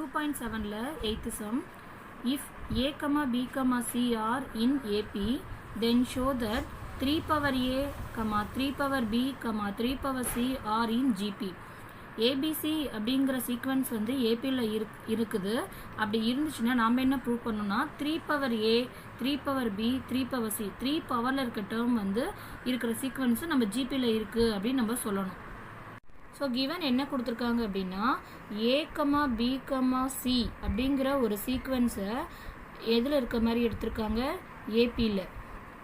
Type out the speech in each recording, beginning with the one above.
Two point செவனில் eight sum if A comma B comma C are in AP then show that three power A comma three power B comma three power C are in GP ABC அப்படிங்கிற sequence வந்து ஏபியில் இரு இருக்குது. அப்படி இருந்துச்சுன்னா நாம் என்ன ப்ரூவ் பண்ணணும்னா three power A three power B three power C three பவரில் இருக்க டேர்ம் வந்து இருக்கிற சீக்வன்ஸு நம்ம ஜிபியில் இருக்குது அப்படின்னு நம்ம சொல்லணும். ஸோ கிவன் என்ன கொடுத்துருக்காங்க அப்படின்னா A comma B comma C அப்படிங்கிற ஒரு சீக்வன்ஸை எதில் இருக்க மாதிரி எடுத்திருக்காங்க? ஏபியில்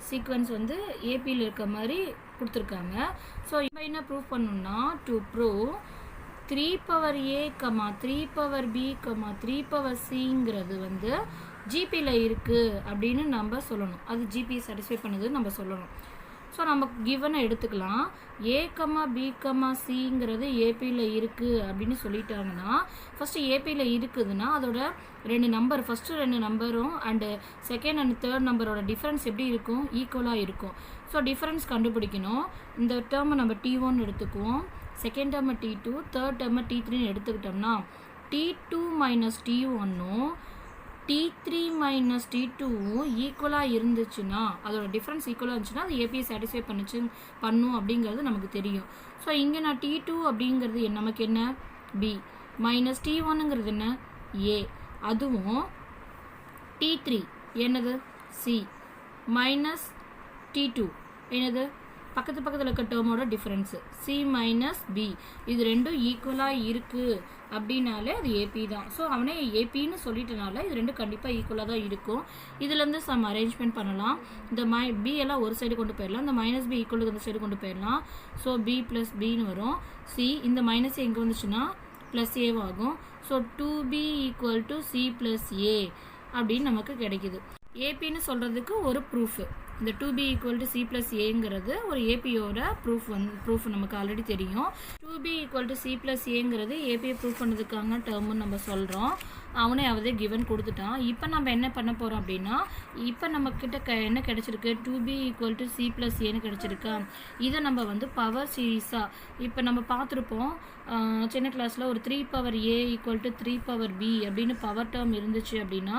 சீக்வன்ஸ் வந்து ஏபியில் இருக்க மாதிரி கொடுத்துருக்காங்க. ஸோ இப்போ என்ன ப்ரூவ் பண்ணணும்னா to prove three power A comma three power B comma three power சிங்கிறது வந்து ஜிபியில் இருக்குது அப்படின்னு நம்ம சொல்லணும். அது ஜிபி சாட்டிஸ்ஃபை பண்ணுது நம்ம சொல்லணும். ஸோ நம்ம கிவனை எடுத்துக்கலாம். ஏ கமா பி கமா சிங்கிறது ஏபியில் இருக்குது அப்படின்னு சொல்லிட்டாங்கன்னா ஃபஸ்ட்டு ஏபியில் இருக்குதுன்னா அதோட ரெண்டு நம்பர் ஃபஸ்ட்டு ரெண்டு நம்பரும் அண்டு செகண்ட் அண்ட் தேர்ட் நம்பரோட டிஃப்ரென்ஸ் எப்படி இருக்கும்? ஈக்குவலாக இருக்கும். ஸோ டிஃப்ரென்ஸ் கண்டுபிடிக்கணும். இந்த டேர்மை நம்ம டி ஒன் எடுத்துக்குவோம். செகண்ட் டேர்மை டி டூ தேர்ட் டேர்மை டி த்ரீன்னு எடுத்துக்கிட்டோம்னா டி டூ மைனஸ் டி ஒன்னும் டி த்ரீ மைனஸ் டி டூவும் ஈக்குவலாக இருந்துச்சுன்னா அதோட டிஃப்ரென்ஸ் ஈக்குவலாக இருந்துச்சுன்னா அது ஏபிஐ சாட்டிஸ்ஃபை பண்ணிச்சு பண்ணும் அப்படிங்கிறது நமக்கு தெரியும். ஸோ இங்கே நான் டி டூ அப்படிங்கிறது நமக்கு என்ன? பி மைனஸ் டி ஒன்னுங்கிறது என்ன? ஏ அதுவும் டி த்ரீ என்னது? சி மைனஸ் டி டூ என்னது? பக்கத்து பக்கத்தில் இருக்க டேர்மோட டிஃப்ரென்ஸு சி மைனஸ் பி இது ரெண்டும் ஈக்குவலாக இருக்குது அப்படின்னாலே அது ஏபி தான். ஸோ அவனே ஏபின்னு சொல்லிட்டனால இது ரெண்டும் கண்டிப்பாக ஈக்குவலாக தான் இருக்கும். இதுலேருந்து சம் அரேஞ்ச்மெண்ட் பண்ணலாம். இந்த மை பி எல்லாம் ஒரு சைடு கொண்டு போயிடலாம். இந்த மைனஸ் பி ஈக்குவலுக்கு இந்த சைடு கொண்டு போயிடலாம். ஸோ பி ப்ளஸ் பின்னு வரும். சி இந்த மைனஸ் எங்கே வந்துச்சுன்னா plus ஏவாகும் so two B equal to C plus A அப்படின்னு நமக்கு கிடைக்குது. ஏபின்னு சொல்கிறதுக்கு ஒரு ப்ரூஃபு இந்த two B equal to C plus ஏங்கிறது ஒரு ஏபியோட ப்ரூஃப் வந்து ப்ரூஃப் நமக்கு ஆல்ரெடி தெரியும். Two B equal to C plus ஏங்கிறது ஏபியை ப்ரூஃப் பண்ணதுக்கான டேர்ம்னு நம்ம சொல்கிறோம் அவனே அவதே கிவன் கொடுத்துட்டான். இப்போ நம்ம என்ன பண்ண போகிறோம் அப்படின்னா இப்போ நம்மக்கிட்ட க என்ன கிடச்சிருக்கு? Two B equal to C plus ஏன்னு கிடச்சிருக்கா. இதை நம்ம வந்து பவர் சீரீஸாக இப்போ நம்ம பார்த்துருப்போம். சின்ன கிளாஸில் ஒரு three power A equal to three power B அப்படின்னு பவர் டேர்ம் இருந்துச்சு அப்படின்னா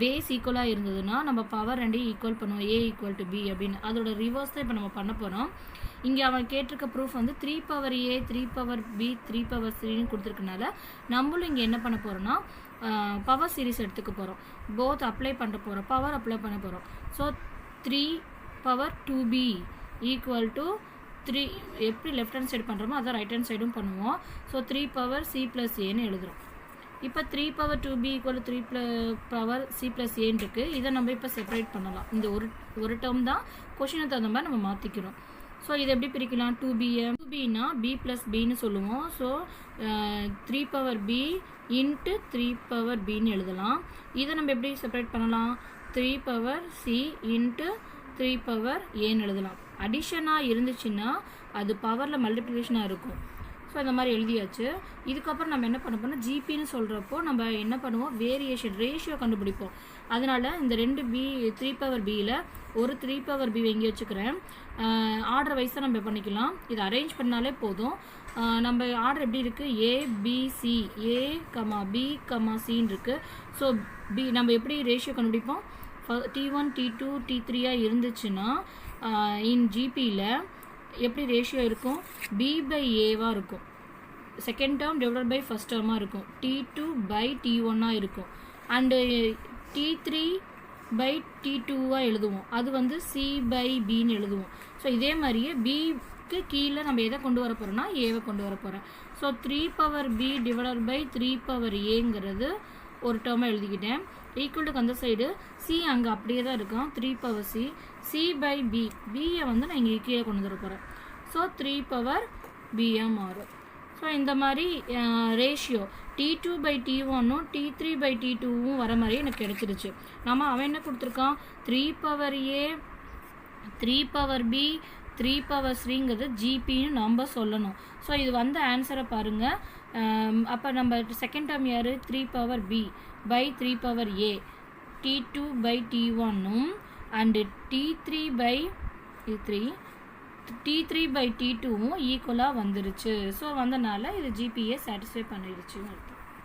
பேஸ் ஈக்குவலாக இருந்ததுன்னா நம்ம பவர் ரெண்டையும் ஈக்குவல் பண்ணுவோம். ஏ ஈக்குவல் டு பி அப்படின்னு. அதோட ரிவர்ஸ் தான் இப்போ நம்ம பண்ண போகிறோம் இங்கே அவன் கேட்டிருக்க ப்ரூஃப் வந்து three power A three power B three power த்ரீன்னு கொடுத்துருக்கனால நம்மளும் இங்கே என்ன பண்ண போகிறோம்னா பவர் சீரிஸ் எடுத்துக்க போகிறோம் போத் அப்ளை பண்ண போகிறோம் பவர் அப்ளை பண்ண போகிறோம் so three power two B equal to three எப்படி லெஃப்ட் ஹேண்ட் சைடு பண்ணுறோமோ அதான் ரைட் ஹேண்ட் சைடும் பண்ணுவோம். So three power C plus ஏன்னு எழுதுகிறோம் இப்போ three power two B equal three ப்ள power C plus ஏன்னு இருக்குது இதை நம்ம இப்போ செப்பரேட் பண்ணலாம். இந்த ஒரு ஒரு டேர்ம் தான் கொஷினுக்கு தகுந்த மாதிரி நம்ம மாற்றிக்கிறோம் ஸோ இதை எப்படி பிரிக்கலாம்? டூ பிஎம் டூ பின்னா பி ப்ளஸ் பின்னு சொல்லுவோம். So three power B into three power பின்னு எழுதலாம். இதை நம்ம எப்படி செப்பரேட் பண்ணலாம்? Three power C into three power ஏன்னு எழுதலாம்? அடிஷனாக இருந்துச்சுன்னா அது பவரில் மல்டிப்ளிகேஷனாக இருக்கும். ஸோ இந்த மாதிரி எழுதியாச்சு. இதுக்கப்புறம் நம்ம என்ன பண்ண போனால் ஜிபின்னு சொல்கிறப்போ நம்ம என்ன பண்ணுவோம்? வேரியேஷன் ரேஷியோ கண்டுபிடிப்போம். அதனால இந்த ரெண்டு பி த்ரீ பவர் பியில் ஒரு த்ரீ பவர் பி எங்கே வச்சுக்கிறேன். ஆர்டர் வைஸாக நம்ம பண்ணிக்கலாம்? இதை அரேஞ்ச் பண்ணாலே போதும். நம்ம ஆர்டர் எப்படி இருக்குது A A comma B comma சின்னு இருக்குது ஸோ பி நம்ம எப்படி ரேஷியோ கண்டுபிடிப்போம்? T one T two T த்ரீயாக இருந்துச்சுன்னா இன் ஜிபியில் எப்படி ரேஷியோ இருக்கும்? பி பை ஏவாக இருக்கும். Second term divide by first டேர்மாக இருக்கும். டி டூ பை டி ஒன்னாக இருக்கும். And T three by T டூவாக எழுதுவோம். அது வந்து சி பை பின்னு எழுதுவோம். ஸோ இதே மாதிரியே பிக்கு கீழே நம்ம எதை கொண்டு வர போகிறோம்னா ஏவை கொண்டு வர போகிறேன் so three power B divided by three power ஏங்கிறது ஒரு டேர்மாக எழுதிக்கிட்டேன். ஈக்குவலுக்கு அந்த சைடு சி அங்கே அப்படியே தான் இருக்கும். Three power C C by B பியை வந்து நான் இங்கே கீழே கொண்டு வர போகிறேன் ஸோ த்ரீ பவர் பியாக மாறும். ஸோ இந்த மாதிரி ratio T two by T ஒன்னும் டி த்ரீ பை டி டூவும் வர மாதிரி எனக்கு கிடச்சிருச்சு. நம்ம அவன் என்ன கொடுத்துருக்கான்? Three power A three power B three power ஸ்ரீங்கிறது ஜிபின்னு நம்ம சொல்லணும். ஸோ இது வந்த ஆன்சரை பாருங்கள் um, அப்போ நம்ம செகண்ட் டேர்ம் யார்? Three power B by three power A T two by T ஒன்னும் and T three by three T three by T டூவும் ஈக்குவலாக வந்துருச்சு. ஸோ வந்தனால இது ஜிபிஏ சாட்டிஸ்ஃபை பண்ணிடுச்சு